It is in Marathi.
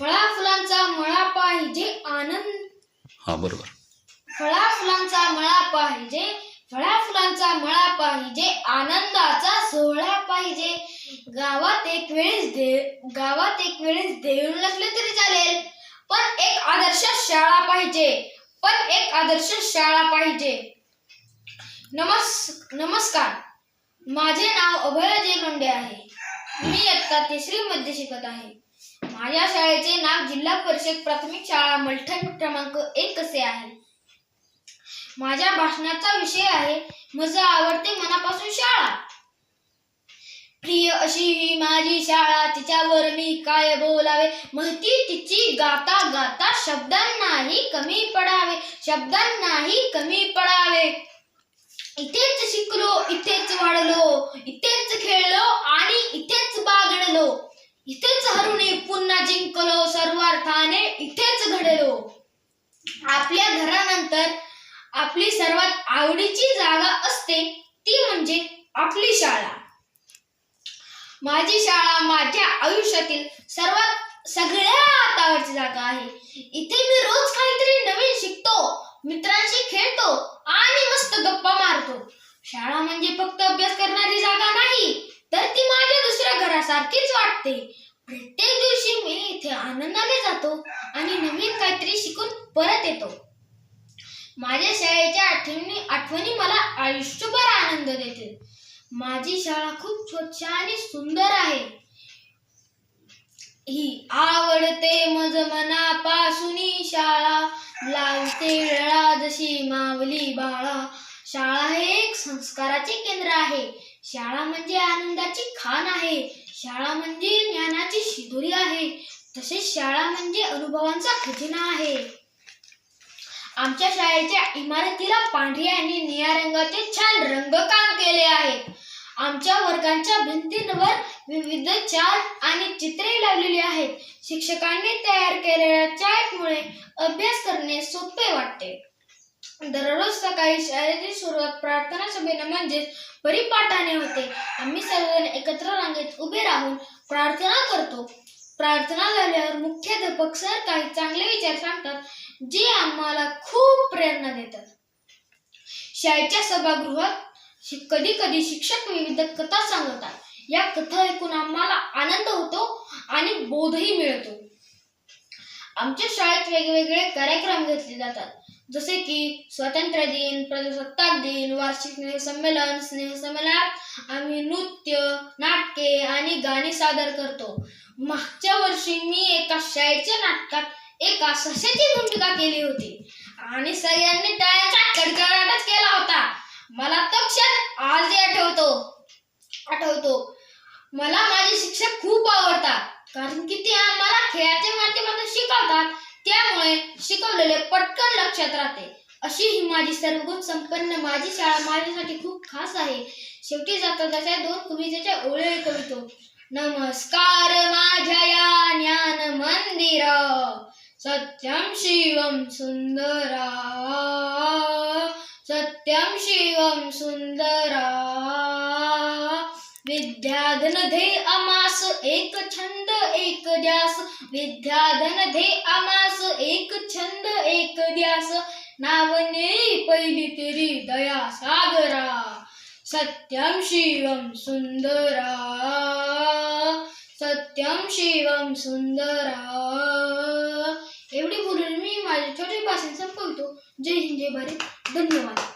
फळा फुलांचा मळा पाहिजे आनंद. हा बरोबर. फळा फुलांचा मळा पाहिजे फळा फुलांचा मळा पाहिजे आनंदाचा सोहळा पाहिजे. गावात एक वेळेस दे गावात एक वेळेस देऊळ नसले तरी चालेल. पण एक आदर्श शाळा पाहिजे पण एक आदर्श शाळा पाहिजे. नमस् नमस्कार. माझे नाव अभय लोंढे आहे. मी इयत्ता तिसरी मध्ये शिकत आहे. माझ्या शाळेचे नाव जिल्हा परिषद प्राथमिक शाळा मलठण क्रमांक एक असे आहे. माझ्या भाषणाचा विषय आहे माझं आवडते मनापासून शाळा. प्रिय अशी ही माझी शाळा तिच्यावर मी काय बोलावे? महती तिची गाता गाता शब्दांनाही कमी पडावे शब्दांनाही कमी पडावे. इथेच शिकलो इथेच वाढलो इथेच खेळलो आणि इथेच हरुणे पुन्हा जिंकलो सर्वार्थाने इथेच घडलो. आपल्या घरानंतर आपली सर्वात आवडीची जागा असते ती म्हणजे आपली शाळा. माझी शाळा माझ्या आयुष्यातील सर्वात सगळ्यात आवडची जागा आहे. इथे मी रोज काहीतरी नवीन शिकतो मित्रांशी खेळतो आणि मस्त गप्पा मारतो. शाळा म्हणजे फक्त अभ्यास करणारी जागा नाही तर ती माझ्या दुसऱ्या घरासारखीच वाटते प्रत्येक दिवशी मी इथे आनंदाने जातो आणि नवीन काहीतरी शिकून परत येतो. माझ्या शाळेच्या आठवणी आठवणी मला आयुष्यभर आनंद देतील. माझी शाळा खूप स्वच्छ आणि सुंदर आहे. ही आवडते मज मनापासून शाळा. लावते लळा जशी मावली बाळा. शाळा हे एक संस्काराचे केंद्र आहे. शाळा म्हणजे आनंदाची खान आहे. शाळा म्हणजे ज्ञानाची शिदोरी आहे. तसेच शाळा म्हणजे अनुभवांचा खजिना आहे. आमच्या शाळेच्या इमारतीला पांढऱ्या आणि निळ्या रंगाचे छान रंगकाम केले आहे. आमच्या वर्गांच्या भिंतींवर विविध चार्ट आणि चित्रे लावलेली आहेत. शिक्षकांनी तयार केलेल्या चार्टमुळे अभ्यास करणे सोपे वाटते. दररोज सकाळी शाळेची सुरुवात प्रार्थना सभेने म्हणजेच परिपाठाने होते. आम्ही सर्वजण एकत्र रांगेत उभे राहून प्रार्थना करतो. प्रार्थना झाल्यावर मुख्याध्यापक सर काही चांगले विचार सांगतात जे आम्हाला खूप प्रेरणा देतात. शाळेच्या सभागृहात कधी कधी शिक्षक विविध कथा सांगतात. या कथा ऐकून आम्हाला आनंद होतो आणि बोधही मिळतो. आमच्या शाळेत वेगवेगळे कार्यक्रम घेतले जातात. जसे की स्वातंत्र्य दिन प्रजासत्ताक दिन वार्षिक स्नेह संमेलन स्नेह संमेलनात आम्ही नृत्य नाटके आणि गाणी सादर करतो. मागच्या वर्षी मी एका शाळेच्या नाटकात एका सशाची भूमिका केली होती. आणि सगळ्यांनी टाळ्याचा कडकडाटच केला होता. मला तो क्षण आजही आठवतो. आठवतो. मला माझे शिक्षक खूप आवडतात. कारण की ते आम्हाला खेळाच्या माध्यमातून शिकवतात त्यामुळे शिकवलेले पटकन लक्षात राहते. अशी ही माझी सर्वगुण संपन्न माझी शाळा माझ्यासाठी खूप खास आहे. शेवटी जाता त्याच्या दोन कवितेच्या ओळी कवितो. नमस्कार माझ्या या ज्ञान मंदिर. सत्यम शिवम सुंदरा. सत्यम शिवम सुंदरा. विद्याधन धे अमास एक छंद एक द्यास विद्याधन धे अमास एक छंद एक द्यास नावने पहिली तेरी दया सागरा. सत्यम शिवम सुंदरा. सत्यम शिवम सुंदरा. एवढी बोलून मी माझ्या छोटे भाषण संपवतो जय हिंद जय भारत. धन्यवाद.